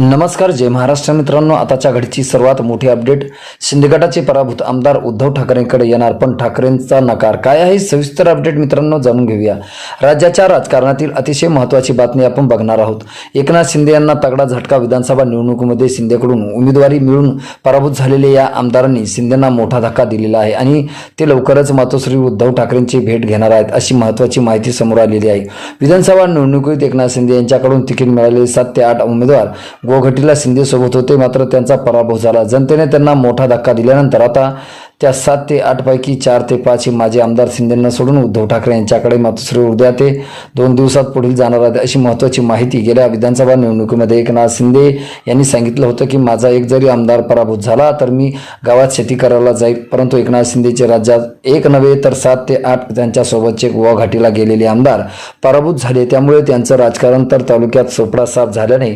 नमस्कार जय महाराष्ट्र मित्रांनो. आताच्या घडीची सर्वात मोठी अपडेट शिंदेगटाचे पराभूत आमदार उद्धव ठाकरेंकडे येणार. पण ठाकरेंचा नकार काय आहे? सविस्तर अपडेट मित्रांनो जाणून घेऊया. राज्याच्या राजकारणातील अतिशय महत्त्वाची बातमी आपण बघणार आहोत. एकनाथ शिंदे यांना तगडा झटका विधानसभा निवडणुकीमध्ये शिंदेकडून उमेदवारी मिळून पराभूत झालेल्या या आमदारांनी शिंदेना मोठा धक्का दिलेला आहे आणि ते लवकरच मातोश्री उद्धव ठाकरेंची भेट घेणार आहेत अशी महत्त्वाची माहिती समोर आलेली आहे. विधानसभा निवडणुकीत एकनाथ शिंदे यांच्याकडून तिकीट मिळालेले सात ते आठ उमेदवार गोघटीला शिंदेसोबत होते मात्र त्यांचा पराभव झाला. जनतेने त्यांना मोठा धक्का दिल्यानंतर आता त्या सात ते आठपैकी चार ते पाच हे माजी आमदार शिंदेंना सोडून उद्धव ठाकरे यांच्याकडे मातोश्री उद्या ते दोन दिवसात पुढील जाणार आहेत अशी महत्त्वाची माहिती गेल्या विधानसभा निवडणुकीमध्ये एकनाथ शिंदे यांनी सांगितलं होतं की माझा एक जरी आमदार पराभूत झाला तर मी गावात शेती करायला जाईल परंतु एकनाथ शिंदेचे राज्यात एक नव्हे तर सात ते आठ त्यांच्यासोबतचे गोवा घाटीला गेलेले आमदार पराभूत झाले. त्यामुळे त्यांचं राजकारण तर तालुक्यात सोपडा साफ झाल्याने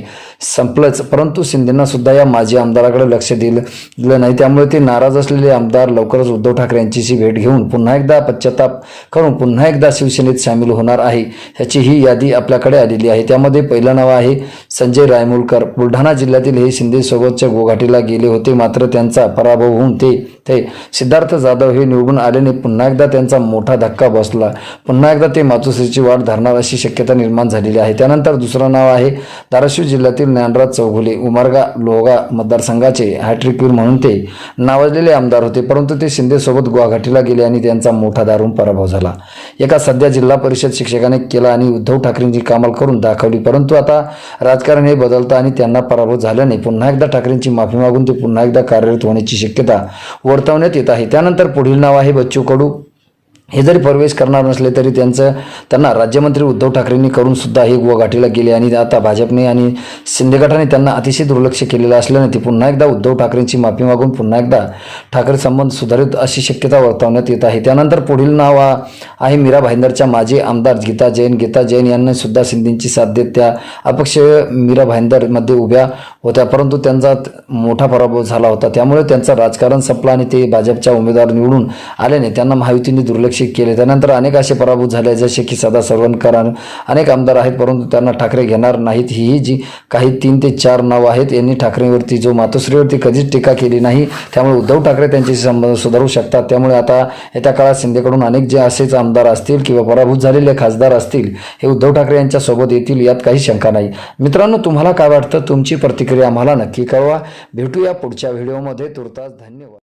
संपलंच परंतु शिंदेंना सुद्धा या माजी आमदाराकडे लक्ष दिलं दिलं नाही. त्यामुळे ते नाराज असलेले आमदार लवकरच उद्धव ठाकरे यांचीशी भेट घेऊन पुन्हा एकदा पश्चाताप करून पुन्हा एकदा शिवसेनेत सामील होणार आहे ह्याची ही यादी आपल्याकडे आलेली आहे. त्यामध्ये पहिलं नाव आहे संजय रायमुलकर. बुलढाणा जिल्ह्यातील हे शिंदेसोबतच्या गोघाटीला गेले होते. मात्र त्यांचा पराभव होऊन ते ते. सिद्धार्थ जाधव हे निवडून आल्याने पुन्हा एकदा त्यांचा मोठा धक्का बसला. पुन्हा एकदा ते मातोश्रीची वाट धरणार अशी शक्यता निर्माण झालेली आहे. त्यानंतर दुसरं नाव आहे धाराशिव जिल्ह्यातील ज्ञानराज चौघुले. उमरगा लोहगा मतदारसंघाचे हॅट्रिकवीर म्हणून ते नावाजलेले आमदार होते. परंतु ते शिंदेसोबत गुवाहाटीला गेले आणि त्यांचा मोठा दारून पराभव झाला. एका सध्या जिल्हा परिषद शिक्षकाने केला आणि उद्धव ठाकरेंची कामाल करून दाखवली. परंतु आता राजकारण हे बदलतं आणि त्यांना पराभव झाल्याने पुन्हा एकदा ठाकरेंची माफी मागून ते पुन्हा एकदा कार्यरत होण्याची शक्यता व वर्तवण्यात येत आहे. त्यानंतर पुढील नाव आहे बच्चू कडू. हे जरी प्रवेश करणार नसले तरी त्यांचं त्यांना राज्यमंत्री उद्धव ठाकरेंनी करून सुद्धा हे गोगाठीला गेले आणि आता भाजपने आणि शिंदे गटाने त्यांना अतिशय दुर्लक्ष केलेलं असल्याने ते पुन्हा एकदा उद्धव ठाकरेंची माफी मागून पुन्हा एकदा ठाकरे संबंध सुधारित अशी शक्यता वर्तवण्यात येत आहे. त्यानंतर पुढील नाव आहे मीरा भाईंदरच्या माजी आमदार गीता जैन. गीता जैन यांनी सुद्धा शिंदेची साथ देत त्या अपक्ष मीरा भाईंदरमध्ये उभ्या होत्या परंतु त्यांचा मोठा पराभव झाला होता. त्यामुळे त्यांचं राजकारण संपलं आणि ते भाजपच्या उमेदवार निवडून आल्याने त्यांना महायुतीने दुर्लक्षित केले. त्यानंतर अनेक असे पराभूत झाले जसे की सदा सरवणकर अनेक आमदार आहेत परंतु त्यांना ठाकरे घेणार नाहीत. ही जी काही तीन ते चार नाव आहेत यांनी ठाकरेंवरती जो मातोश्रीवरती कधीच टीका केली नाही. त्यामुळे उद्धव ठाकरे त्यांच्याशी संबंध सुधारू शकतात. त्यामुळे आता येत्या काळात शिंदेकडून अनेक जे असेच आमदार असतील किंवा पराभूत झालेले खासदार असतील हे उद्धव ठाकरे यांच्यासोबत येतील यात काही शंका नाही. मित्रांनो तुम्हाला काय वाटतं? तुमची प्रतिक्रिया आम्हाला नक्की कळवा. भेटूया पुढच्या व्हिडिओमध्ये. तुर्तास धन्यवाद.